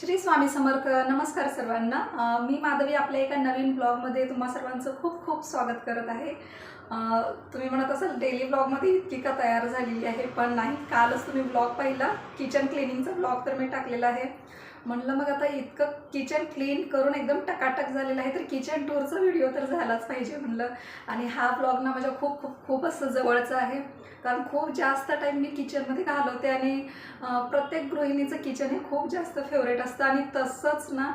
श्री स्वामी समर्थ नमस्कार सर्वांना. मी माधवी आपल्या एका नवीन ब्लॉगमध्ये तुम्हा सर्वांचं खूप खूप स्वागत करत आहे. तुम्ही म्हणत असाल डेली ब्लॉगमध्ये इतकी का तयार झालेली आहे पण नाही कालच तुम्ही ब्लॉग पाहिला. किचन क्लिनिंगचा ब्लॉग तर मी टाकलेला आहे. म्हणलं मग आता इतकं किचन क्लीन करून एकदम टकाटक झालेलं आहे तर किचन टूरचा व्हिडिओ तर झालाच पाहिजे म्हणलं. आणि हा ब्लॉग ना माझ्या खूप खूप खूप असं जवळचा आहे. कारण खूप जास्त टाईम मी किचनमध्ये घालवते आणि प्रत्येक गृहिणीचं किचन हे खूप जास्त फेवरेट असतं. आणि तसंच ना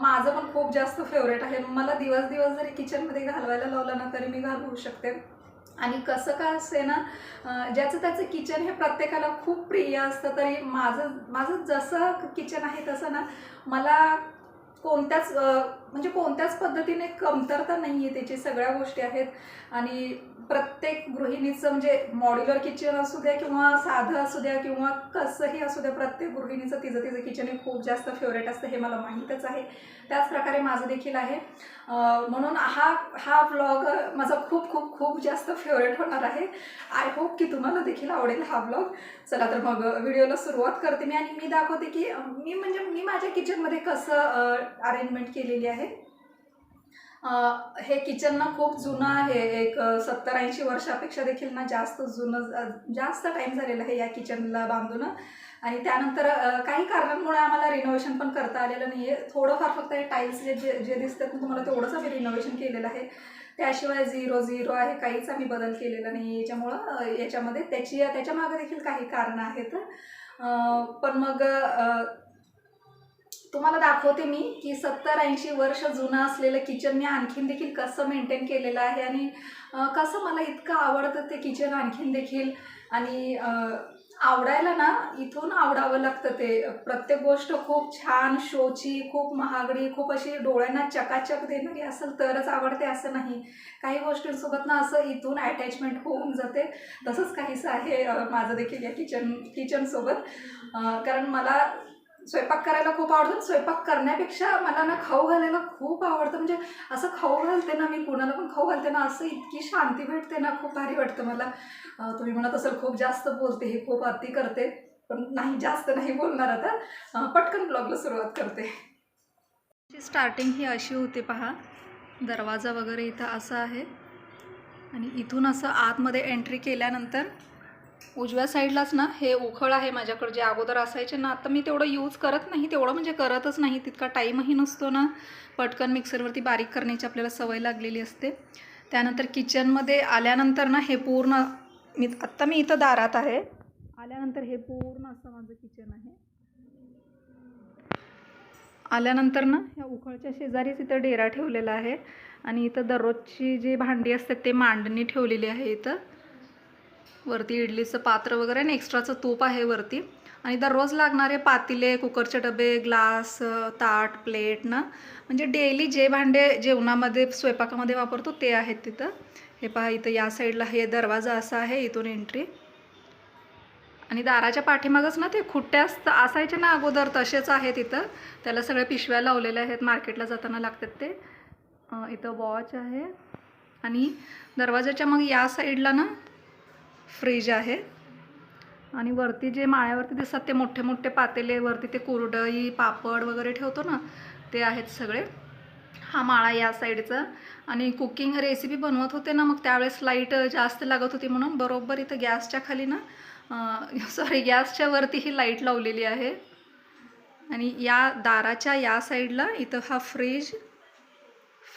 माझं पण खूप जास्त फेवरेट आहे. मला दिवस दिवस जरी किचनमध्ये घालवायला लावलं ना तरी मी घालवू शकते. आणि कसं का असते ना ज्याचं त्याचं किचन हे प्रत्येकाला खूप प्रिय असतं तरी माझं माझं जसं किचन आहे तसं ना मला कोणत्याच म्हणजे कोणत्याच पद्धतीने कमतरता नाही आहे त्याची सगळ्या गोष्टी आहेत. आणि प्रत्येक गृहिणीचं म्हणजे मॉड्युलर किचन असू द्या किंवा साधं असू द्या किंवा कसंही असू द्या प्रत्येक गृहिणीचं तिचं तिचं किचन हे खूप जास्त फेवरेट असतं हे मला माहीतच आहे. त्याच प्रकारे माझं देखील आहे. म्हणून हा हा ब्लॉग माझा खूप खूप खूप जास्त फेवरेट होणार आहे. आय होप की तुम्हाला देखील आवडेल हा ब्लॉग चला तर मग व्हिडिओला सुरुवात करते मी आणि मी दाखवते की मी म्हणजे मी माझ्या किचनमध्ये कसं अरेंजमेंट केलेली आहे. हे किचन ना खूप जुनं आहे. एक सत्तर ऐंशी वर्षापेक्षा देखील ना जास्त जुनं जास्त टाईम झालेला आहे या किचनला बांधून. आणि त्यानंतर काही कारणांमुळे आम्हाला रिनोव्हेशन पण करता आलेलं नाही आहे थोडंफार फक्त हे टाईल्स जे जे जे दिसतात ना तुम्हाला तेवढंच आम्ही रिनोव्हेशन केलेलं आहे. त्याशिवाय झिरो झिरो आहे. काहीच आम्ही बदल केलेला नाही आहे याच्यामुळं याच्यामध्ये त्याची त्याच्यामागे देखील काही कारणं आहेत. पण मग तुम्हाला दाखवते मी की सत्तर ऐंशी वर्ष जुनं असलेलं किचन मी आणखीन देखील कसं मेंटेन केलेलं आहे आणि कसं मला इतकं आवडतं ते किचन आणखीन देखील. आणि आवडायला ना इथून आवडावं लागतं ते. प्रत्येक गोष्ट खूप छान शोची खूप महागडी खूप अशी डोळ्यांना चकाचक देणारी असेल तरच आवडते असं नाही. काही गोष्टींसोबत ना असं इथून अटॅचमेंट होऊन जाते. तसंच काहीसं आहे माझं देखील या किचन किचनसोबत कारण मला स्वयंपाक करायला खूप आवडतं. स्वयंपाक करण्यापेक्षा मला ना खाऊ घालायला खूप आवडतं. म्हणजे असं खाऊ घालते ना मी कुणाला पण खाऊ घालते ना असं इतकी शांती भेटते ना खूप भारी वाटतं मला. तुम्ही म्हणत असाल खूप जास्त बोलते हे खूप अति करते. पण नाही जास्त नाही बोलणार आता. पटकन ब्लॉगला सुरुवात करते. स्टार्टिंग ही अशी होती पहा. दरवाजा वगैरे इथं असा आहे. आणि इथून असं आतमध्ये एंट्री केल्यानंतर उजव्या साईडलाच ना हे उखळ आहे माझ्याकडे जे अगोदर असायचे ना आता मी तेवढं यूज करत नाही तेवढं म्हणजे करतच नाही तितका टाईमही नसतो ना. पटकन मिक्सरवरती बारीक करण्याची आपल्याला सवय लागलेली असते. त्यानंतर किचनमध्ये आल्यानंतर ना हे पूर्ण मी आत्ता मी इथं दारात आहे. आल्यानंतर हे पूर्ण असं माझं किचन आहे. आल्यानंतर ना ह्या उखळच्या शेजारीच इथं डेरा ठेवलेला आहे. आणि इथं दररोजची जी भांडी असतात ते मांडणी ठेवलेली आहे इथं. वरती इडलीचं पात्र वगैरे आणि एक्स्ट्राचं तूप आहे वरती. आणि दररोज लागणारे पातिले कुकरचे डबे ग्लास ताट प्लेट ना. म्हणजे डेली जे भांडे जेवणामध्ये स्वयंपाकामध्ये वापरतो ते आहेत तिथं. हे पहा इथं या साईडला हे दरवाजा असा आहे इथून एंट्री आणि दाराच्या पाठीमागच ना ते खुट्ट्यास असायचे ना अगोदर तसेच आहेत तिथं. त्याला सगळ्या पिशव्या लावलेल्या आहेत मार्केटला जाताना लागतात ते. इथं वॉच आहे. आणि दरवाजाच्या मग या साईडला ना फ्रीज आहे. आणि वरती जे माळ्यावरती दिसतात ते मोठे मोठे पातेले वरती ते कुरडई पापड वगैरे ठेवतो ना ते आहेत सगळे. हा माळा या साईडचा. आणि कुकिंग रेसिपी बनवत होते ना मग त्यावेळेस लाइट जास्त लागत होती म्हणून बरोबर इथं गॅसच्या खाली ना सॉरी गॅसच्या वरती ही लाइट लावलेली आहे. आणि या दाराच्या या साईडला इथं हा फ्रीज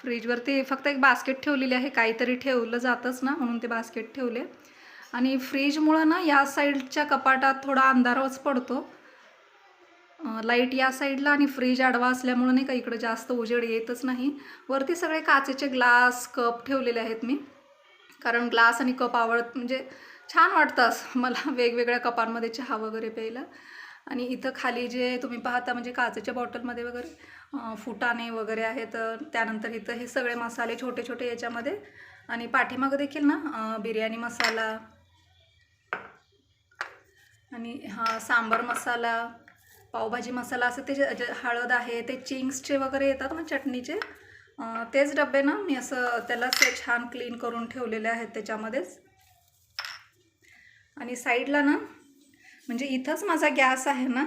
फ्रीजवरती फक्त एक बास्केट ठेवलेली आहे. काहीतरी ठेवलं जातंच ना म्हणून ते बास्केट ठेवले. आणि फ्रीजमुळं ना या साईडच्या कपाटात थोडा अंधारच पडतो. लाइट या साईडला आणि फ्रीज आडवा असल्यामुळं नाही का इकडं जास्त उजेड येतच नाही. वरती सगळे काचेचे ग्लास कप ठेवलेले आहेत मी. कारण ग्लास आणि कप आवडत म्हणजे छान वाटतं असं. मला वेगवेगळ्या कपांमध्ये चहा वगैरे प्यायला. आणि इथं खाली जे तुम्ही पाहता म्हणजे काचेच्या बॉटलमध्ये वगैरे फुटाने फुटाणे वगैरे आहेत. त्यानंतर इथं हे सगळे मसाले छोटे छोटे याच्यामध्ये. आणि पाठीमागं देखील ना बिर्याणी मसाला आणि हा सांबार मसाला पावभाजी मसाला असं ते जे- जे हळद आहे ते चिंग्सचे वगैरे येतात ना चटणीचे तेच डबे ना मी असं त्यालाच ते छान क्लीन करून ठेवलेले आहेत त्याच्यामध्येच. आणि साईडला ना म्हणजे इथंच माझा गॅस आहे ना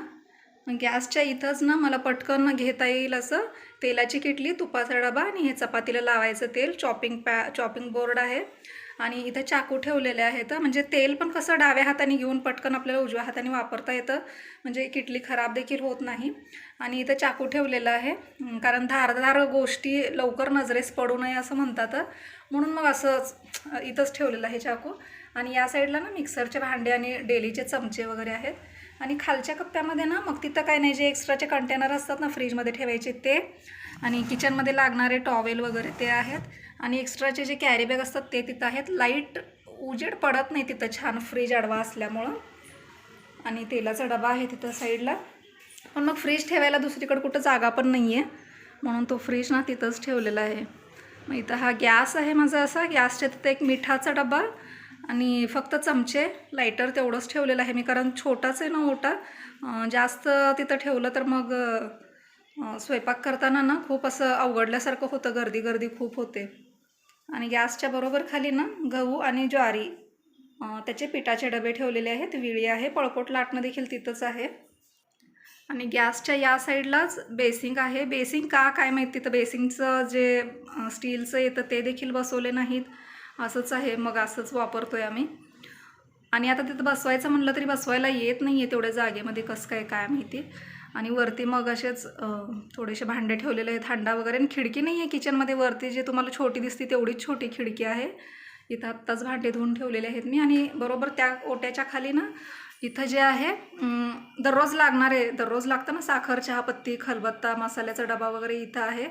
गॅसच्या इथंच ना मला पटकन घेता येईल असं तेलाची किटली तुपाचा डबा आणि हे चपातीला लावायचं तेल चॉपिंग पॅ चॉपिंग बोर्ड आहे. आणि इथं चाकू ठेवलेले आहेत. म्हणजे तेल पण कसं डाव्या हाताने घेऊन पटकन आपल्याला उजव्या हाताने वापरता येतं. म्हणजे किटली खराब देखील होत नाही. आणि इथं चाकू ठेवलेलं आहे. कारण धारधार गोष्टी लवकर नजरेस पडू नये असं म्हणतात. म्हणून मग असंच इथंच ठेवलेलं आहे चाकू. आणि या साईडला ना मिक्सरचे भांडे आणि डेलीचे चमचे वगैरे आहेत. आणि खालच्या कप्प्यामध्ये ना मग तिथं काय नाही जे एक्स्ट्राचे कंटेनर असतात ना फ्रीजमध्ये ठेवायचे ते. आणि किचनमध्ये लागणारे टॉवेल वगैरे ते आहेत. आणि एक्स्ट्राचे जे कॅरीबॅग असतात ते तिथं आहेत. लाइट उजेड पडत नाही तिथं छान फ्रीज आडवा असल्यामुळं. आणि तेलाचा डबा आहे तिथं साईडला पण मग फ्रीज ठेवायला दुसरीकडे कुठं जागा पण नाही आहे म्हणून तो फ्रीज ना तिथंच ठेवलेला आहे. मग इथं हा गॅस आहे माझा असा. गॅसच्या तिथं एक मिठाचा डबा आणि फक्त चमचे लायटर तेवढंच ठेवलेलं आहे मी कारण छोटाच आहे ना मोठा जास्त तिथं ठेवलं तर मग स्वयंपाक करताना ना खूप असं अवघडल्यासारखं होतं गर्दी गर्दी खूप होते. आणि गॅसच्या बरोबर खाली ना गहू आणि ज्वारी त्याचे पिठाचे डबे ठेवलेले आहेत विळी आहे पळपोट लाटणं देखील तिथंच आहे. आणि गॅसच्या या साईडलाच बेसिंग आहे. बेसिंग का काय माहिती तर बेसिंगचं जे स्टीलचं येतं ते देखील बसवले नाहीत. असंच आहे मग असंच वापरतो आहे आम्ही. आणि आता तिथं बसवायचं म्हणलं तरी बसवायला येत नाही आहे तेवढ्या जागेमध्ये कसं काय काय माहिती. आणि वरती मग असेच थोडेसे भांडे ठेवलेले आहेत हांडा वगैरे. आणि खिडकी नाही आहे किचनमध्ये वरती जे तुम्हाला छोटी दिसते तेवढीच छोटी खिडकी आहे. इथं आत्ताच भांडे धुवून ठेवलेले आहेत मी. आणि बरोबर त्या ओट्याच्या खाली ना इथं जे आहे दररोज दररोज लागणारे दररोज लागतं ना साखर चहापत्ती खलबत्ता मसाल्याचा डबा वगैरे इथं आहे.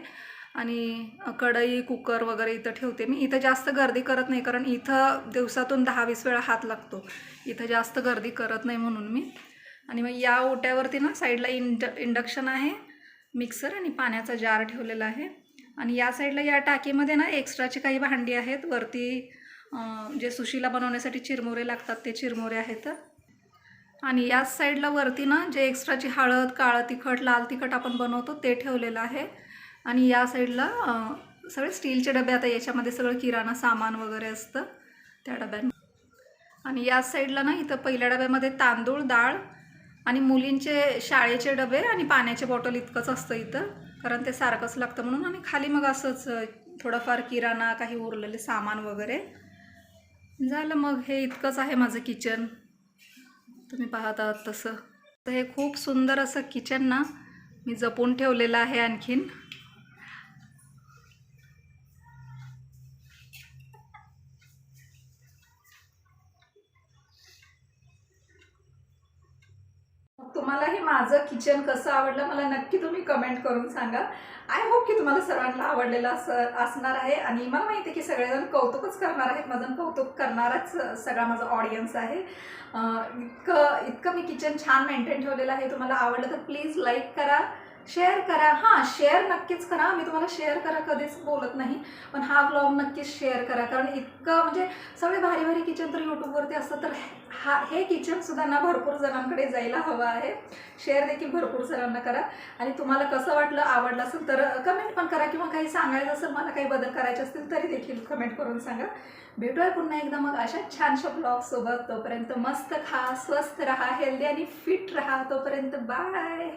आणि कढई कुकर वगैरे इथं ठेवते. मी इथं जास्त गर्दी करत नाही कारण इथं दिवसातून दहा वीस वेळा हात लागतो. इथं जास्त गर्दी करत नाही म्हणून मी. आणि मग या ओट्यावरती ना साईडला इंड इंडक्शन आहे मिक्सर आणि पाण्याचा जार ठेवलेला आहे. आणि या साईडला या टाकीमध्ये ना एक्स्ट्राची काही भांडी आहेत. वरती जे सुशीला बनवण्यासाठी चिरमुरे लागतात ते चिरमुरे आहेत. आणि याच साईडला वरती ना जे एक्स्ट्राची हळद काळं तिखट लाल तिखट आपण बनवतो ते ठेवलेलं आहे. आणि या साईडला सगळे स्टीलचे डबे आता याच्यामध्ये सगळं किराणा सामान वगैरे असतं त्या डब्यांमध्ये. आणि या साईडला ना इथं पहिल्या डब्यामध्ये तांदूळ डाळ आणि मुलींचे शाळेचे डबे आणि पाण्याचे बॉटल इतकंच असतं इथं कारण ते सारखंच लागतं म्हणून आणि खाली मग असंच थोडंफार किराणा काही उरलेले सामान वगैरे. झालं मग हे इतकंच आहे माझं किचन. तुम्ही पाहत आहात तसं. तर हे खूप सुंदर असं किचन ना मी जपून ठेवलेलं आहे आणखीन. तुम्हाला हे माझं किचन कसं आवडलं मला नक्की तुम्ही कमेंट करून सांगा. आय होप की तुम्हाला सर्वांना आवडलेलं असं असणार आहे आणि मला माहिती आहे की सगळेजण कौतुकच करणार आहेत. माझं कौतुक करणाराच सगळा माझा ऑडियन्स आहे. इतकं इतकं मी किचन छान मेंटेन ठेवलेलं आहे. तुम्हाला आवडलं तर प्लीज लाईक करा. शेअर करा. हां शेअर नक्कीच करा. मी तुम्हाला शेअर करा कधीच बोलत नाही. पण हा ब्लॉग नक्कीच शेअर करा. कारण इतकं म्हणजे सगळे भारी भारी किचन तर यूट्यूबवरती असतं तर हा हे किचनसुद्धा ना भरपूर जणांकडे जायला हवं आहे. शेअर देखील भरपूर जणांना करा. आणि तुम्हाला कसं वाटलं आवडलं असेल तर कमेंट पण करा किंवा काही सांगायचं असेल मला काही बदल करायचे असतील तरी देखील कमेंट करून सांगा. भेटूया पुन्हा एकदा मग अशा छानशा ब्लॉगसोबत तोपर्यंत मस्त खा स्वस्त राहा हेल्दी आणि फिट राहा. तोपर्यंत बाय